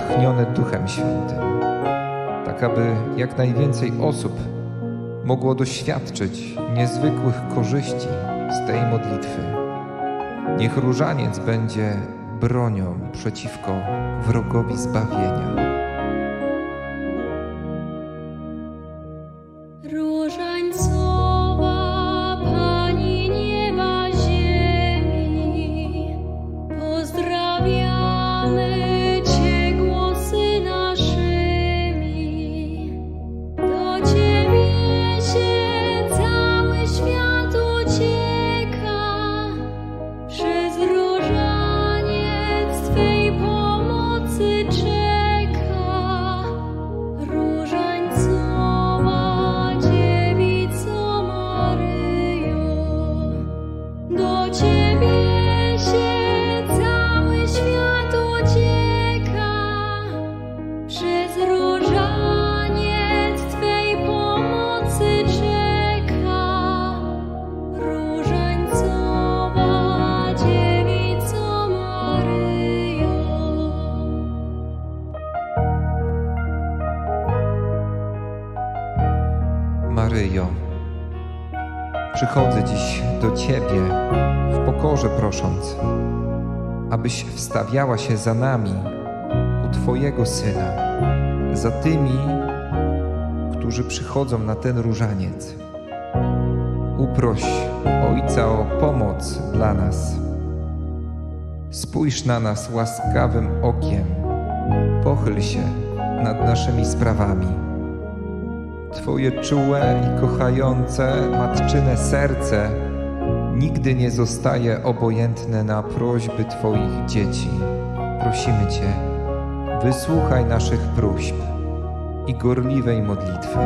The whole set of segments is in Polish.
tchnione Duchem Świętym, tak aby jak najwięcej osób mogło doświadczyć niezwykłych korzyści z tej modlitwy. Niech różaniec będzie bronią przeciwko wrogowi zbawienia. Do przychodzę dziś do Ciebie w pokorze prosząc, abyś wstawiała się za nami u Twojego Syna, za tymi, którzy przychodzą na ten różaniec. Uproś Ojca o pomoc dla nas. Spójrz na nas łaskawym okiem, pochyl się nad naszymi sprawami. Twoje czułe i kochające matczyne serce nigdy nie zostaje obojętne na prośby Twoich dzieci. Prosimy Cię, wysłuchaj naszych próśb i gorliwej modlitwy.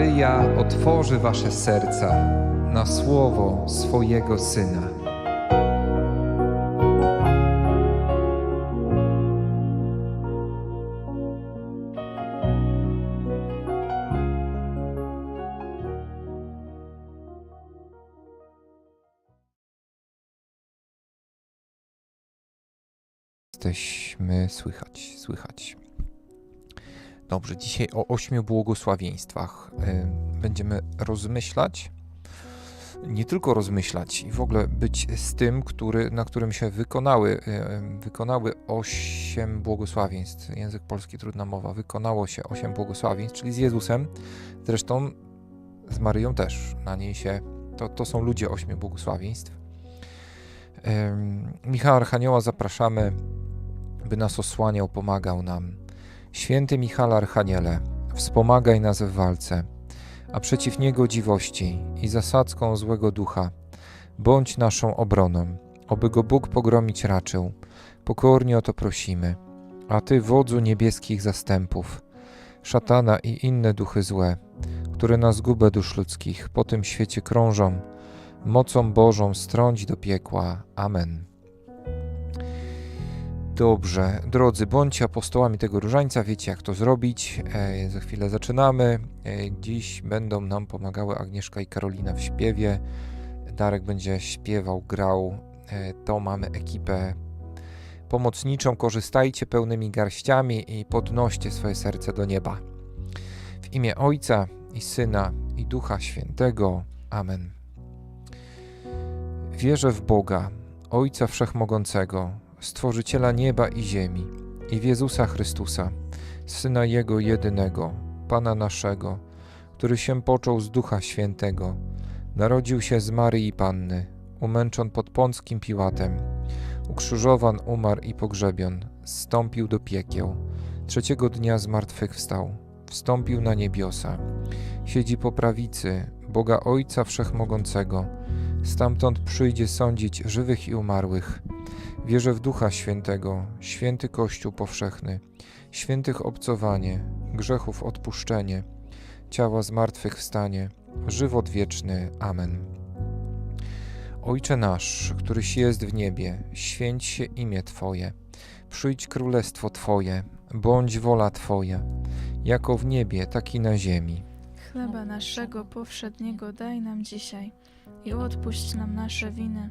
Maryja otworzy Wasze serca na słowo swojego Syna. Jesteśmy słychać, słychać. Dobrze, dzisiaj o ośmiu błogosławieństwach będziemy rozmyślać. Nie tylko rozmyślać i w ogóle być z tym, który, na którym się wykonały, wykonały osiem błogosławieństw. Język polski, trudna mowa. Wykonało się osiem błogosławieństw, czyli z Jezusem. Zresztą z Maryją też. Na niej się. To, to są ludzie ośmiu błogosławieństw. Michała Archanioła zapraszamy, by nas osłaniał, pomagał nam. Święty Michale Archaniele, wspomagaj nas w walce, a przeciw niegodziwości i zasadzką złego ducha bądź naszą obroną, oby go Bóg pogromić raczył. Pokornie o to prosimy. A Ty, wodzu niebieskich zastępów, szatana i inne duchy złe, które na zgubę dusz ludzkich po tym świecie krążą, mocą Bożą strąć do piekła. Amen. Dobrze, drodzy, bądźcie apostołami tego różańca, wiecie jak to zrobić. E, za chwilę zaczynamy. E, dziś będą nam pomagały Agnieszka i Karolina w śpiewie. Darek będzie śpiewał, grał. E, to mamy ekipę pomocniczą. Korzystajcie pełnymi garściami i podnoście swoje serce do nieba. W imię Ojca i Syna i Ducha Świętego. Amen. Wierzę w Boga, Ojca Wszechmogącego, Stworzyciela nieba i ziemi, i w Jezusa Chrystusa, Syna Jego jedynego, Pana naszego, który się począł z Ducha Świętego, narodził się z Maryi Panny, umęczon pod Pąckim Piłatem, ukrzyżowan, umarł i pogrzebion, zstąpił do piekieł, trzeciego dnia zmartwychwstał, wstąpił na niebiosa, siedzi po prawicy Boga Ojca Wszechmogącego, stamtąd przyjdzie sądzić żywych i umarłych. Wierzę w Ducha Świętego, święty Kościół powszechny, świętych obcowanie, grzechów odpuszczenie, ciała zmartwychwstanie, żywot wieczny. Amen. Ojcze nasz, któryś jest w niebie, święć się imię Twoje, przyjdź królestwo Twoje, bądź wola Twoja, jako w niebie, tak i na ziemi. Chleba naszego powszedniego daj nam dzisiaj i odpuść nam nasze winy,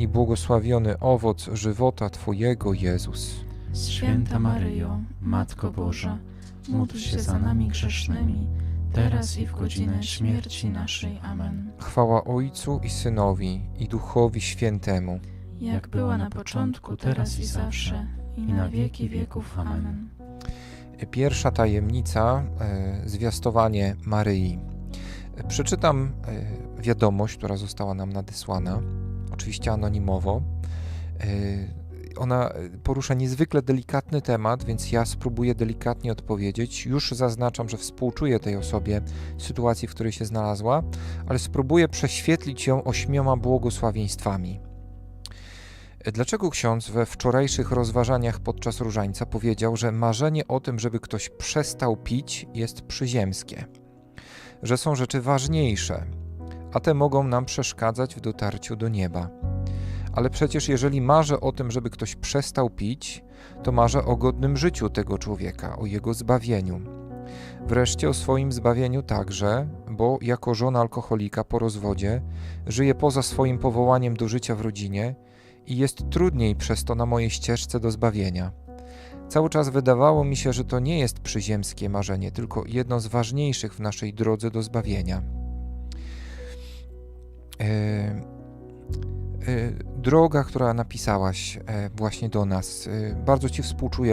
i błogosławiony owoc żywota Twojego Jezus. Święta Maryjo, Matko Boża, módl się za nami grzesznymi, teraz i w godzinę śmierci naszej. Amen. Chwała Ojcu i Synowi i Duchowi Świętemu. jak była na początku, teraz i zawsze, i na wieki wieków. Amen. Pierwsza tajemnica, e, zwiastowanie Maryi. Przeczytam e, wiadomość, która została nam nadesłana, oczywiście anonimowo. E, Ona e, porusza niezwykle delikatny temat, więc ja spróbuję delikatnie odpowiedzieć. Już zaznaczam, że współczuję tej osobie sytuacji, w której się znalazła, ale spróbuję prześwietlić ją ośmioma błogosławieństwami. Dlaczego ksiądz we wczorajszych rozważaniach podczas różańca powiedział, że marzenie o tym, żeby ktoś przestał pić, jest przyziemskie? Że są rzeczy ważniejsze, a te mogą nam przeszkadzać w dotarciu do nieba. Ale przecież, jeżeli marzę o tym, żeby ktoś przestał pić, to marzę o godnym życiu tego człowieka, o jego zbawieniu. Wreszcie o swoim zbawieniu także, bo jako żona alkoholika po rozwodzie żyje poza swoim powołaniem do życia w rodzinie i jest trudniej przez to na mojej ścieżce do zbawienia. Cały czas wydawało mi się, że to nie jest przyziemskie marzenie, tylko jedno z ważniejszych w naszej drodze do zbawienia. E, e, droga, która napisałaś e, właśnie do nas, bardzo Ci współczuję.